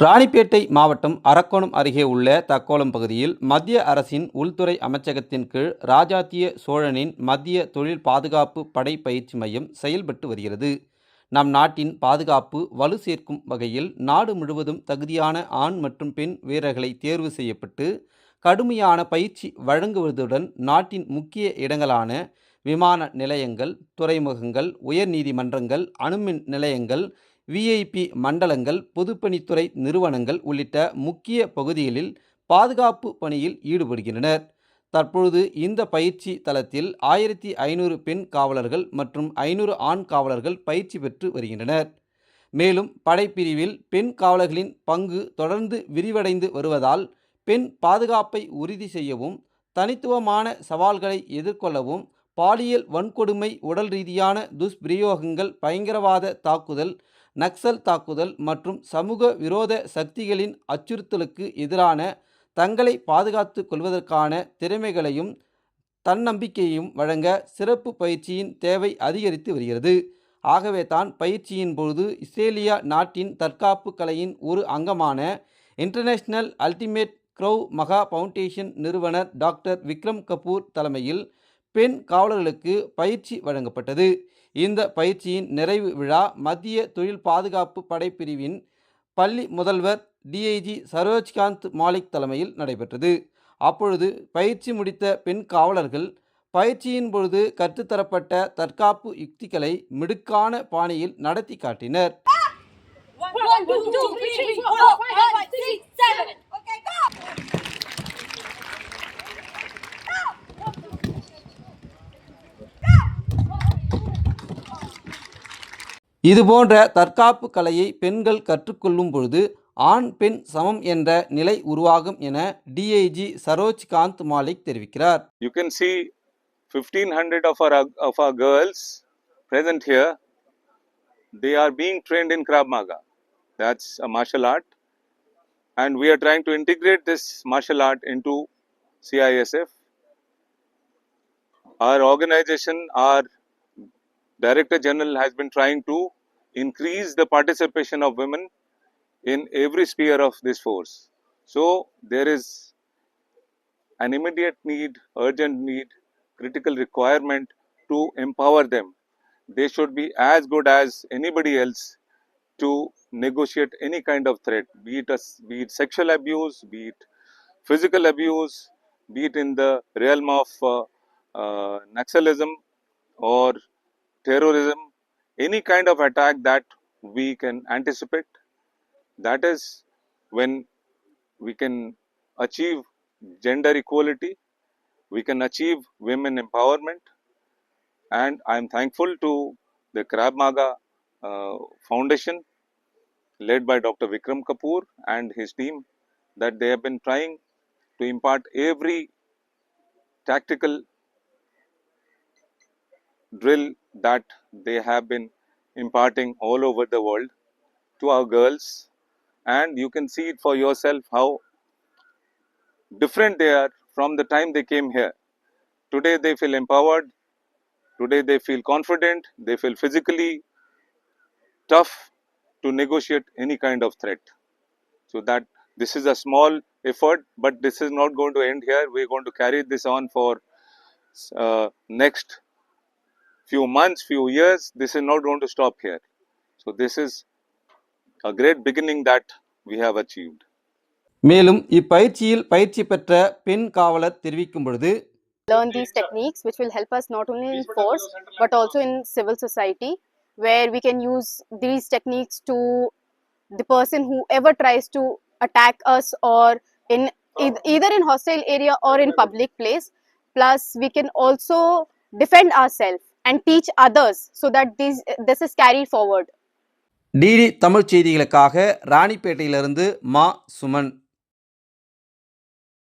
ராணிப்பேட்டை மாவட்டம் அரக்கோணம் அருகே உள்ள தக்கோலம் பகுதியில் மத்திய அரசின் உள்துறை அமைச்சகத்தின் கீழ் ராஜாத்திய சோழனின் மத்திய தொழில் பாதுகாப்பு படை பயிற்சி மையம் செயல்பட்டு வருகிறது. நம் நாட்டின் பாதுகாப்பு வலு சேர்க்கும் வகையில் நாடு முழுவதும் தகுதியான ஆண் மற்றும் பெண் வீரர்களை தேர்வு செய்யப்பட்டு கடுமையான பயிற்சி வழங்குவதுடன் நாட்டின் முக்கிய இடங்களான விமான நிலையங்கள் துறைமுகங்கள் உயர்நீதிமன்றங்கள் அணுமின் நிலையங்கள் விஐபி மண்டலங்கள் பொதுப்பணித்துறை நிறுவனங்கள் உள்ளிட்ட முக்கிய பகுதிகளில் பாதுகாப்பு பணியில் ஈடுபடுகின்றனர். தற்பொழுது இந்த பயிற்சி தளத்தில் ஆயிரத்தி ஐநூறு பெண் காவலர்கள் மற்றும் ஐநூறு ஆண் காவலர்கள் பயிற்சி பெற்று வருகின்றனர். மேலும் படைப்பிரிவில் பெண் காவலர்களின் பங்கு தொடர்ந்து விரிவடைந்து வருவதால் பெண் பாதுகாப்பை உறுதி செய்யவும் தனித்துவமான சவால்களை எதிர்கொள்ளவும் பாலியல் வன்கொடுமை உடல் ரீதியான துஷ்பிரயோகங்கள் பயங்கரவாத தாக்குதல் நக்சல் தாக்குதல் மற்றும் சமூக விரோத சக்திகளின் அச்சுறுத்தலுக்கு எதிரான தங்களை பாதுகாத்து கொள்வதற்கான திறமைகளையும் தன்னம்பிக்கையையும் வழங்க சிறப்பு பயிற்சியின் தேவை அதிகரித்து வருகிறது. ஆகவே தான் பயிற்சியின் பொழுது இஸ்ரேலியா நாட்டின் தற்காப்பு கலையின் ஒரு அங்கமான இன்டர்நேஷனல் அல்டிமேட் க்ரௌ மகா ஃபவுண்டேஷன் நிறுவனர் டாக்டர் விக்ரம் கபூர் தலைமையில் பெண் காவலர்களுக்கு பயிற்சி வழங்கப்பட்டது. இந்த பயிற்சியின் நிறைவு விழா மத்திய தொழில் பாதுகாப்பு படைப்பிரிவின் பள்ளி முதல்வர் டிஐஜி சரோஜ்காந்த் மாலிக் தலைமையில் நடைபெற்றது. அப்பொழுது பயிற்சி முடித்த பெண் காவலர்கள் பயிற்சியின் பொழுது கற்றுத்தரப்பட்ட தற்காப்பு யுக்திகளை மிடுக்கான பாணியில் நடத்தி காட்டினர். இதுபோன்ற தற்காப்பு கலையை பெண்கள் கற்றுக்கொள்ளும் பொழுது ஆண் பெண் சமம் என்ற நிலை உருவாகும் என டிஐஜி சரோஜ்காந்த் மாலிக் தெரிவிக்கிறார் you can see 1500 of our of our girls present here they are being trained in krav maga that's a martial art and we are trying to integrate this martial art into CISF our organization our director general has been trying to increase the participation of women in every sphere of this force so there is an immediate need, urgent need, critical requirement to empower them. They should be as good as anybody else to negotiate any kind of threat, be it, a, be it sexual abuse, be it physical abuse, be it in the realm of uh, uh, Naxalism or terrorism, any kind of attack that we can anticipate. That is when we can achieve gender equality, we can achieve women empowerment, and I am thankful to the Krab Maga uh, Foundation, led by Dr. Vikram Kapoor and his team, that they have been trying to impart every tactical drill that they have been imparting all over the world to our girls, and you can see it for yourself how different they are from the time they came here. Today they feel empowered, today they feel confident, they feel physically tough to negotiate any kind of threat. So that this is a small effort, but this is not going to end here. We're going to carry this on for uh, next few months, few years. This is not going to stop here. So this is a great beginning that we have achieved. மேலும் இப்பயிற்சியில் பயிற்சி பெற்ற பெண் காவலர் தெரிவிக்கும் பொழுது learn these techniques which will help us not only in force but also in civil society where we can use these techniques to the person who ever tries to attack us or in eith- either in hostile area or in public place plus we can also defend ourselves and teach others so that this this is carry forward DD Tamil செய்திகளுக்காக ராணிப்பேட்டையிலிருந்து மா சுமன்